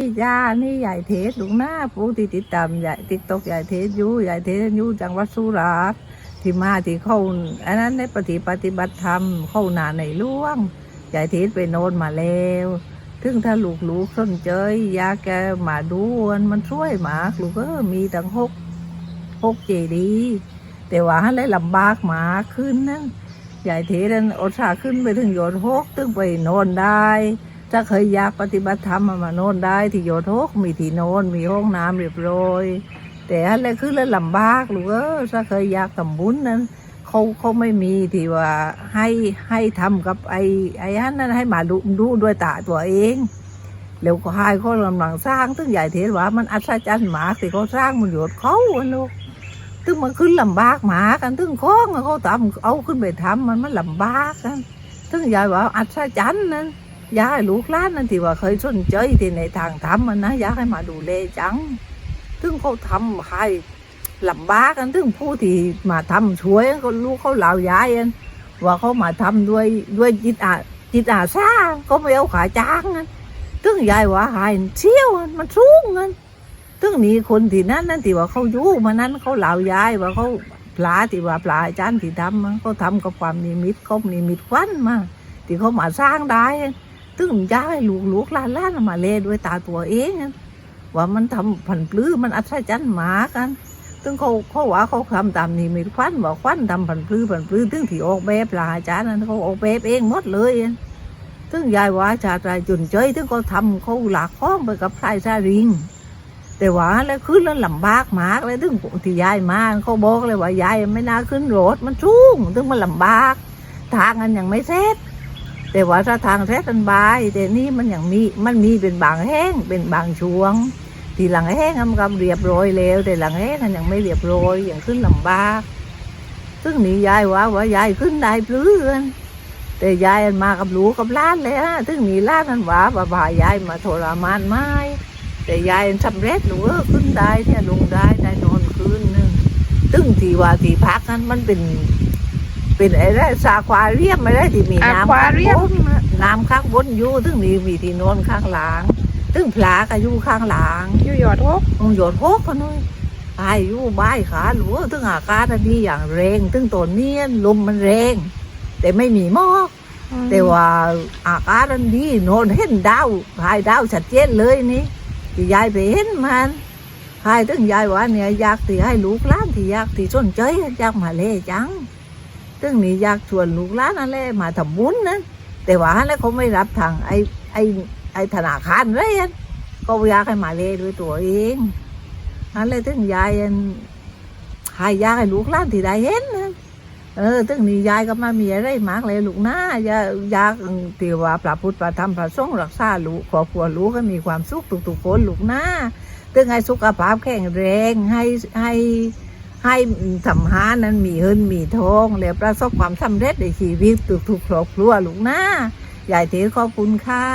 นี่ยานี่ใหญ่เทศลุงหน้าผู้ที่ติดตามใหญ่ติ๊กตกใหญ่เทศอยู่ใหญ่เทศอยู่จังหวัดสุราษฎร์ที่มาที่เข้าอันนั้นในปฏิปฏิบัติธรรมเข้าหนาในล่วงใหญ่เทศไปโนนมาแล้วถึงถ้าลูกลูกสนใจอยาแกมาดูมันมันช่วยหมากลูกก็มีตั้งหกหกเจดีแต่ว่าให้เลยลำบากหมาขึ้นนั่นใหญ่เทศนั้นอดสาขึ้นไปถึงโยนหกถึงไปโนนได้ ถ้าเคยอยากปฏิบัติธรรมมาโน่นได้ที่โยทกมีที่โน่นมีห้องน้ำเรียบร้อย แต่อะไรคือแล้วลำบากลูกเออถ้าเคยอยากทำบุญนั้นเขาเขาไม่มีที่ว่าให้ให้ทำกับไอ้ไอ้ฮันนั้นให้มาดูดูด้วยตาตัวเองแล้วก็ให้เขากำลังสร้างตึงใหญ่เทศว่ามันอัศจรรย์หมากที่เขาสร้างมันโยดเขาอะลูกตึงมันขึ้นลำบากหมากันตึงคล้องเขาทำเอาขึ้นไปทำมันมันลำบากกันตึงใหญ่ว่าอัศจรรย์นั้น อยากให้ลูกหลานนั่นที่ว่าเคยสนใจที่ในทางทำมันนะอยากให้มาดูแลจัง ถึงเขาทำให้ลำบากกันถึงผู้ที่มาทำช่วยก็ลูกเขาเหล่ายายกันว่าเขามาทำด้วยด้วยจิตอาจิตอาสาก็ไม่เอาขาจ้างกันถึงยายว่าหายเชี่ยวมันสูงกันถึงนี่คนที่นั้นนั่นที่ว่าเขาอยู่มานั้นเขาเหล่ายายว่าเขาปลาที่ว่าปลาจารย์ที่ทำมันเขาทำกับความนิมิตเขานิมิตควันมาที่เขามาสร้างได้ ตึงย้ายลูกลูกหลานหลานมาเลด้วยตาตัวเองว่ามันทำผันปลื้อมันอัศจรรย์หมากันตึงเขาเขาว่าเขาทำตามนี้มีควันบอกควันทำผันปลื้อผันปลื้อตึงที่ออกแบบลาจารย์นั้นเขาออกแบบเองหมดเลยตึงยายว่าชาตรายจุนเจยตึงเขาทำเขาหลากข้องไปกับพายซาริงแต่ว่าแล้วขึ้นแล้วลำบากมากเลยตึงที่ยายมาเขาบอกเลยว่ายายไม่น่าขึ้นรถมันสูงตึงมันลำบากทางกันยังไม่เสร็จ แต่ว่าถ้าทางแท้ทันบาย แต่นี่มันยังมีมันมีเป็นบางแห้งเป็นบางช่วง ที่หลังแห้งทำกับเรียบร้อยแล้ว แต่หลังแห้งมันยังไม่เรียบร้อยยังขึ้นลำบากซึ่งนี่ยายว่าว่ายายขึ้นได้ปลื้อนแต่ยายมากับลูกกับล้านเลยฮะซึ่งนี่ล้านนั้นว่าว่าบ่ายายมาทรมานไม่แต่ยายสำเร็จหนูเออขึ้นได้เนี่ยลงได้ได้นอนคืนนึงซึ่งที่ว่าที่พักนั้นมันเป็น เป็นไอ้ไรซาควาเรียมอะไรที่มีน้ำอควาเรียมข้างบนน่ะน้ำข้างบนอยู่ถึงมีมีที่นอนข้างหลังถึงผลาก็อยู่ข้างหลังอยู่หยอดทกมึงโยนโคกกันเลยตายอยู่บ้ายขาหลวถึงอากาศอันนี้อย่างแรงถึงตัวเนี้ยลมมันแรง แต่ไม่มีหมอกแต่ว่าอากาศอันนี้นอนเห็นดาวหายดาวชัดเจนเลยนี่ที่ยายไปเห็นมันหายถึงยายว่าเนี่ยอยากที่ให้ลูกหล้านที่อยากที่สนใจอยากมาเล่จัง ซึ่งนี่อยากชวนลูกหลานนั่นแหละมาทำบุญนะแต่ว่าแล้วเขาไม่รับทางไอ้ไอ้ไอ้ธนาคารเลยก็อยากให้มาเลยด้วยตัวเองนั่นเลยถึงยายอันให้ยากให้ลูกหลานที่ได้เห็นนะเออถึงนี่ยายก็มามีอะไรมากเลยลูกนะอยากอยากที่ว่าพระพุทธพระธรรมพระสงฆ์รักษาลูกครอบครัวลูกก็มีความสุขทุกๆคนลูกนะถึงให้สุขภาพแข็งแรงให้ให้ ให้ทำหานั้นมีเงินมีทองแล้วประสบความสำเร็จในชีวิตทุกๆครอบครัวลูกนะยายเทขอบคุณค่ะ